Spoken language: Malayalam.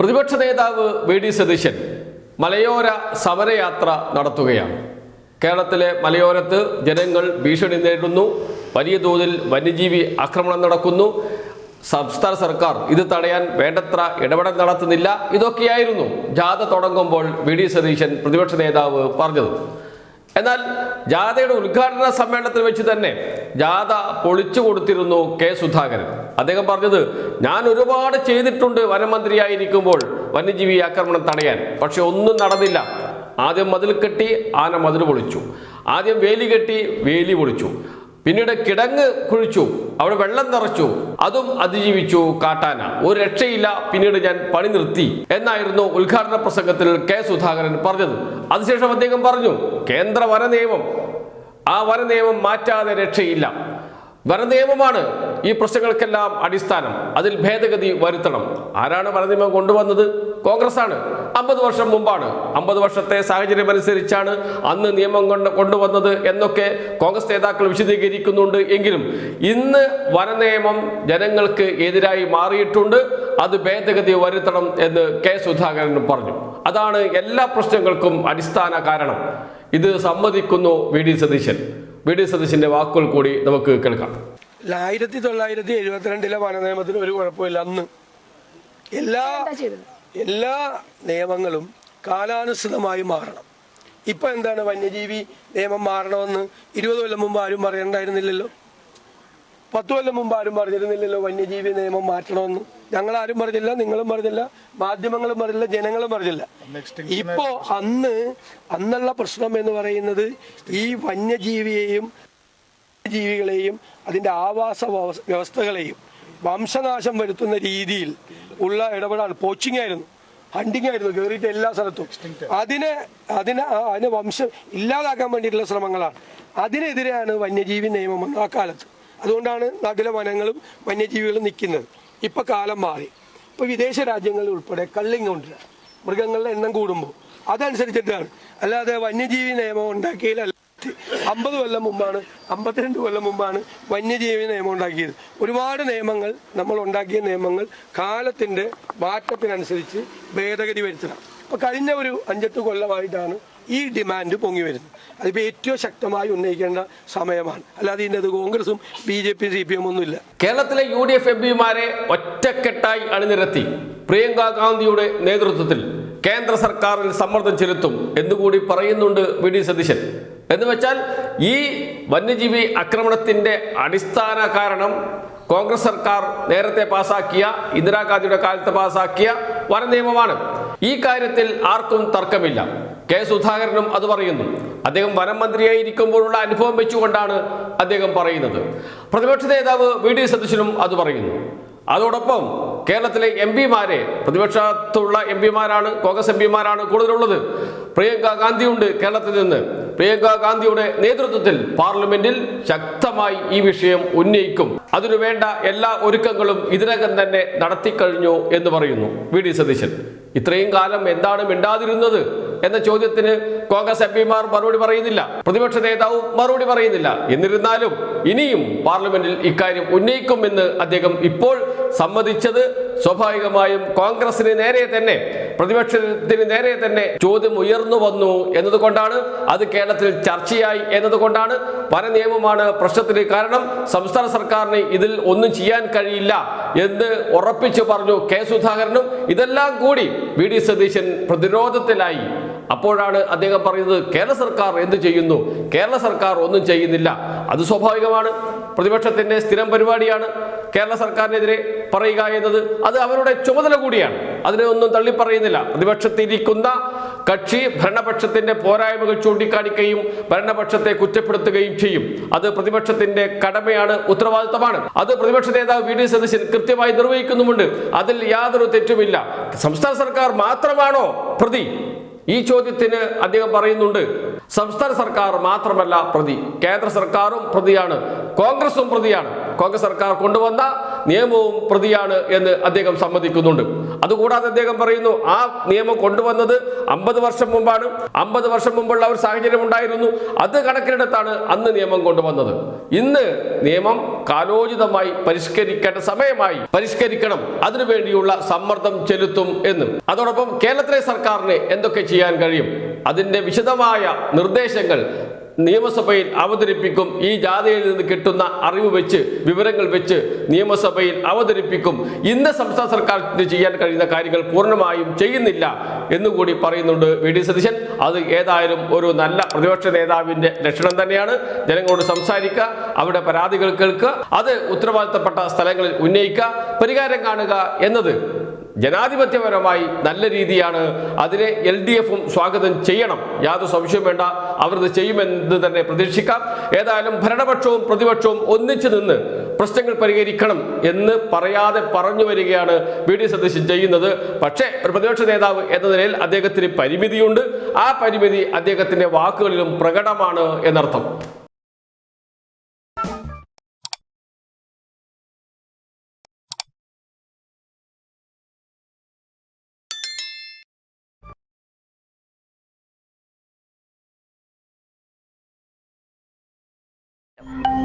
പ്രതിപക്ഷ നേതാവ് വി ഡി സതീശൻ മലയോര സമരയാത്ര നടത്തുകയാണ്. കേരളത്തിലെ മലയോരത്ത് ജനങ്ങൾ ഭീഷണി നേരിടുന്നു. വലിയ തോതിൽ വന്യജീവി ആക്രമണം നടക്കുന്നു. സംസ്ഥാന സർക്കാർ ഇത് തടയാൻ വേണ്ടത്ര ഇടപെടൽ നടത്തുന്നില്ല. ഇതൊക്കെയായിരുന്നു ജാഥ തുടങ്ങുമ്പോൾ വി ഡി സതീശൻ പ്രതിപക്ഷ നേതാവ് പറഞ്ഞത്. എന്നാൽ ജാഥയുടെ ഉദ്ഘാടന സമ്മേളനത്തിൽ വെച്ച് തന്നെ ജാഥ പൊളിച്ചു കൊടുത്തിരുന്നു കെ സുധാകരൻ. അദ്ദേഹം പറഞ്ഞത് ഞാൻ ഒരുപാട് ചെയ്തിട്ടുണ്ട് വനമന്ത്രിയായിരിക്കുമ്പോൾ വന്യജീവി ആക്രമണം തടയാൻ പക്ഷെ ഒന്നും നടന്നില്ല. ആദ്യം മതിൽ കെട്ടി ആന മതിൽ പൊളിച്ചു. ആദ്യം വേലി കെട്ടി വേലി പൊളിച്ചു. പിന്നീട് കിടങ്ങ് കുഴിച്ചു അവിടെ വെള്ളം നിറച്ചു അതും അതിജീവിച്ചു കാട്ടാന. ഒരു രക്ഷയില്ല പിന്നീട് ഞാൻ പണി നിർത്തി എന്നായിരുന്നു ഉദ്ഘാടന പ്രസംഗത്തിൽ കെ സുധാകരൻ പറഞ്ഞത്. അതിനുശേഷം അദ്ദേഹം പറഞ്ഞു കേന്ദ്ര വന നിയമം ആ വന നിയമം മാറ്റാതെ രക്ഷയില്ല. വനനിയമമാണ് ഈ പ്രശ്നങ്ങൾക്കെല്ലാം അടിസ്ഥാനം. അതിൽ ഭേദഗതി വരുത്തണം. ആരാണ് വനനിയമം കൊണ്ടുവന്നത്? കോൺഗ്രസ് ആണ് അമ്പത് വർഷം മുമ്പാണ്. അമ്പത് വർഷത്തെ സാഹചര്യം അനുസരിച്ചാണ് അന്ന് നിയമം കൊണ്ട് കൊണ്ടുവന്നത് എന്നൊക്കെ കോൺഗ്രസ് നേതാക്കൾ വിശദീകരിക്കുന്നുണ്ട് എങ്കിലും ഇന്ന് വനനിയമം ജനങ്ങൾക്ക് എതിരായി മാറിയിട്ടുണ്ട്. അത് ഭേദഗതി വരുത്തണം എന്ന് കെ സുധാകരൻ പറഞ്ഞു. അതാണ് എല്ലാ പ്രശ്നങ്ങൾക്കും അടിസ്ഥാന കാരണം. ഇത് സമ്മതിക്കുന്നു V D Satheesan. V D സതീശന്റെ വാക്കുകൾ കൂടി നമുക്ക് കേൾക്കാം. ആയിരത്തി തൊള്ളായിരത്തി എഴുപത്തിരണ്ടിലെ വനനിയമത്തിന് ഒരു കുഴപ്പമില്ല. അന്ന് എല്ലാ എല്ലാ നിയമങ്ങളും കാലാനുസൃതമായി മാറണം. ഇപ്പൊ എന്താണ് വന്യജീവി നിയമം മാറണമെന്ന് ഇരുപത് കൊല്ലം മുമ്പ് ആരും പറയണ്ടായിരുന്നില്ലല്ലോ? പത്ത് കൊല്ലം മുമ്പ് ആരും പറഞ്ഞിരുന്നില്ലല്ലോ വന്യജീവി നിയമം മാറ്റണമെന്ന്? ഞങ്ങൾ ആരും പറഞ്ഞില്ല നിങ്ങളും പറഞ്ഞില്ല മാധ്യമങ്ങളും പറഞ്ഞില്ല ജനങ്ങളും പറഞ്ഞില്ല. ഇപ്പോ അന്ന് അന്നുള്ള പ്രശ്നം എന്ന് പറയുന്നത് ഈ വന്യജീവിയെയും ജീവികളെയും അതിന്റെ ആവാസ വ്യവസ്ഥ- വ്യവസ്ഥകളെയും വംശനാശം വരുത്തുന്ന രീതിയിൽ ഉള്ള ഇടപെടാണ് പോച്ചിങ് ആയിരുന്നു. ഹണ്ടിങ് ആയിരുന്നു. കയറിയിട്ട് എല്ലാ സ്ഥലത്തും. അതിനെ അതിനെ അതിന് വംശം ഇല്ലാതാക്കാൻ വേണ്ടിയിട്ടുള്ള ശ്രമങ്ങളാണ്. അതിനെതിരെയാണ് വന്യജീവി നിയമം വന്നത് ആ കാലത്ത്. അതുകൊണ്ടാണ് നാട്ടിലെ വനങ്ങളും വന്യജീവികളും നിൽക്കുന്നത്. ഇപ്പം കാലം മാറി. ഇപ്പോൾ വിദേശ രാജ്യങ്ങളിൽ ഉൾപ്പെടെ കള്ളിങ് കൊണ്ടുവരാം മൃഗങ്ങളുടെ എണ്ണം കൂടുമ്പോൾ. അതനുസരിച്ചിട്ടാണ്. അല്ലാതെ വന്യജീവി നിയമം ഉണ്ടാക്കിയതിലല്ല അമ്പത് കൊല്ലം മുമ്പാണ് അമ്പത്തിരണ്ട് കൊല്ലം മുമ്പാണ് വന്യജീവി നിയമം ഉണ്ടാക്കിയത്. ഒരുപാട് നിയമങ്ങൾ നമ്മൾ ഉണ്ടാക്കിയ നിയമങ്ങൾ കാലത്തിന്റെ മാറ്റത്തിനനുസരിച്ച് ഭേദഗതി വരുത്തണം. അപ്പം കഴിഞ്ഞ ഒരു അഞ്ചെട്ട് കൊല്ലമായിട്ടാണ് ഈ ഡിമാൻഡ് പൊങ്ങി വരുന്നത്. അതിപ്പോൾ ഏറ്റവും ശക്തമായി ഉന്നയിക്കേണ്ട സമയമാണ്. അല്ലാതെ ഇതിന്റെ കോൺഗ്രസും B J P C P M ഒന്നുമില്ല കേരളത്തിലെ യു ഡി എഫ് എം പിമാരെ ഒറ്റക്കെട്ടായി അണിനിരത്തി പ്രിയങ്ക ഗാന്ധിയുടെ നേതൃത്വത്തിൽ കേന്ദ്ര സർക്കാരിൽ സമ്മർദ്ദം ചെലുത്തും എന്നുകൂടി പറയുന്നുണ്ട് വി ഡി സതീശൻ. എന്ന് വെച്ചാൽ ഈ വന്യജീവി ആക്രമണത്തിന്റെ അടിസ്ഥാന കാരണം കോൺഗ്രസ് സർക്കാർ നേരത്തെ പാസാക്കിയ ഇന്ദിരാഗാന്ധിയുടെ കാലത്ത് പാസാക്കിയ വന നിയമമാണ്. ഈ കാര്യത്തിൽ ആർക്കും തർക്കമില്ല. കെ സുധാകരനും അത് പറയുന്നു. അദ്ദേഹം വനം മന്ത്രിയായിരിക്കുമ്പോഴുള്ള അനുഭവം വെച്ചുകൊണ്ടാണ് അദ്ദേഹം പറയുന്നത്. പ്രതിപക്ഷ നേതാവ് വി ഡി സതീശനും അത് പറയുന്നു. അതോടൊപ്പം കേരളത്തിലെ എം പിമാരെ പ്രതിപക്ഷത്തുള്ള എം പിമാരാണ് കോൺഗ്രസ് എം പിമാരാണ് കൂടുതലുള്ളത്. പ്രിയങ്ക ഗാന്ധിയുണ്ട് കേരളത്തിൽ നിന്ന്. പ്രിയങ്ക ഗാന്ധിയുടെ നേതൃത്വത്തിൽ പാർലമെന്റിൽ ശക്തമായി ഈ വിഷയം ഉന്നയിക്കും. അതിനു വേണ്ട എല്ലാ ഒരുക്കങ്ങളും ഇതിനകം തന്നെ നടത്തിക്കഴിഞ്ഞു എന്ന് പറയുന്നു. വി. ഡി. സതീശൻ. ഇത്രയും കാലം എന്താണ് മിണ്ടാതിരുന്നത്? എന്ന ചോദ്യത്തിന് കോൺഗ്രസ് എം പിമാർ മറുപടി പറയുന്നില്ല. പ്രതിപക്ഷ നേതാവും മറുപടി പറയുന്നില്ല. എന്നിരുന്നാലും ഇനിയും പാർലമെന്റിൽ ഇക്കാര്യം ഉന്നയിക്കുമെന്ന് അദ്ദേഹം ഇപ്പോൾ സമ്മതിച്ചത് സ്വാഭാവികമായും കോൺഗ്രസിന് നേരെ തന്നെ പ്രതിപക്ഷത്തിന് നേരെ തന്നെ ചോദ്യം ഉയർന്നു വന്നു എന്നതുകൊണ്ടാണ് അത് കേരളത്തിൽ ചർച്ചയായി എന്നതുകൊണ്ടാണ് വന നിയമമാണ് പ്രശ്നത്തിന് കാരണം സംസ്ഥാന സർക്കാരിന് ഇതിൽ ഒന്നും ചെയ്യാൻ കഴിയില്ല എന്ന് ഉറപ്പിച്ചു പറഞ്ഞു കെ സുധാകരനും. ഇതെല്ലാം കൂടി വി ഡി സതീശൻ പ്രതിരോധത്തിലായി. അപ്പോഴാണ് അദ്ദേഹം പറയുന്നത് കേരള സർക്കാർ എന്ത് ചെയ്യുന്നു? കേരള സർക്കാർ ഒന്നും ചെയ്യുന്നില്ല. അത് സ്വാഭാവികമാണ്. പ്രതിപക്ഷത്തിന്റെ സ്ഥിരം പരിപാടിയാണ് കേരള സർക്കാരിനെതിരെ പറയുക എന്നത്. അത് അവരുടെ ചുമതല കൂടിയാണ്. അതിനെ ഒന്നും തള്ളിപ്പറയുന്നില്ല. പ്രതിപക്ഷത്തിരിക്കുന്ന കക്ഷി ഭരണപക്ഷത്തിന്റെ പോരായ്മകൾ ചൂണ്ടിക്കാണിക്കുകയും ഭരണപക്ഷത്തെ കുറ്റപ്പെടുത്തുകയും ചെയ്യും. അത് പ്രതിപക്ഷത്തിന്റെ കടമയാണ് ഉത്തരവാദിത്തമാണ് അത് പ്രതിപക്ഷ നേതാവ് വി. ഡി. സതീശൻ കൃത്യമായി നിർവഹിക്കുന്നുമുണ്ട്. അതിൽ യാതൊരു തെറ്റുമില്ല. സംസ്ഥാന സർക്കാർ മാത്രമാണോ പ്രതി ഈ ചോദ്യത്തിന് അദ്ദേഹം പറയുന്നുണ്ട് സംസ്ഥാന സർക്കാർ മാത്രമല്ല പ്രതി. കേന്ദ്ര സർക്കാരും പ്രതിയാണ്. കോൺഗ്രസും പ്രതിയാണ്. കോൺഗ്രസ് സർക്കാർ കൊണ്ടുവന്ന നിയമവും പ്രതിയാണ് എന്ന് അദ്ദേഹം സമ്മതിക്കുന്നുണ്ട്. അതുകൂടാതെ അദ്ദേഹം പറയുന്നു ആ നിയമം കൊണ്ടുവന്നത് അമ്പത് വർഷം മുമ്പാണ്. അമ്പത് വർഷം മുമ്പുള്ള ഒരു സാഹചര്യം ഉണ്ടായിരുന്നു. അത് കണക്കിലെടുത്താണ് അന്ന് നിയമം കൊണ്ടുവന്നത്. ഇന്ന് നിയമം കാലോചിതമായി പരിഷ്കരിക്കേണ്ട സമയമായി പരിഷ്കരിക്കണം. അതിനുവേണ്ടിയുള്ള സമ്മർദ്ദം ചെലുത്തും എന്ന്. അതോടൊപ്പം കേരളത്തിലെ സർക്കാരിന് എന്തൊക്കെ ചെയ്യാൻ കഴിയും? അതിന്റെ വിശദമായ നിർദ്ദേശങ്ങൾ നിയമസഭയിൽ അവതരിപ്പിക്കും. ഈ ജാഥയിൽ നിന്ന് കിട്ടുന്ന അറിവ് വെച്ച് വിവരങ്ങൾ വെച്ച് നിയമസഭയിൽ അവതരിപ്പിക്കും. ഇന്ന് സംസ്ഥാന സർക്കാരിന് ചെയ്യാൻ കഴിയുന്ന കാര്യങ്ങൾ പൂർണമായും ചെയ്യുന്നില്ല എന്നുകൂടി പറയുന്നുണ്ട് വി. ഡി. സതീശൻ. അത് ഏതായാലും ഒരു നല്ല പ്രതിപക്ഷ നേതാവിന്റെ ലക്ഷണം തന്നെയാണ്. ജനങ്ങളോട് സംസാരിക്കുക അവരുടെ പരാതികൾ കേൾക്കുക അത് ഉത്തരവാദിത്തപ്പെട്ട സ്ഥലങ്ങളിൽ ഉന്നയിക്കുക പരിഹാരം കാണുക എന്നത് ജനാധിപത്യപരമായി നല്ല രീതിയാണ് അതിനെ എൽ ഡി എഫും സ്വാഗതം ചെയ്യണം. യാതൊരു സംശയം വേണ്ട. അവർ ഇത് ചെയ്യുമെന്ന് തന്നെ പ്രതീക്ഷിക്കാം. ഏതായാലും ഭരണപക്ഷവും പ്രതിപക്ഷവും ഒന്നിച്ചു നിന്ന് പ്രശ്നങ്ങൾ പരിഹരിക്കണം എന്ന് പറയാതെ പറഞ്ഞു വരികയാണ് വി ഡി സതീശൻ ചെയ്യുന്നത്. പക്ഷേ ഒരു പ്രതിപക്ഷ നേതാവ് എന്ന നിലയിൽ അദ്ദേഹത്തിന് പരിമിതിയുണ്ട്. ആ പരിമിതി അദ്ദേഹത്തിന്റെ വാക്കുകളിലും പ്രകടമാണ് എന്നർത്ഥം. you.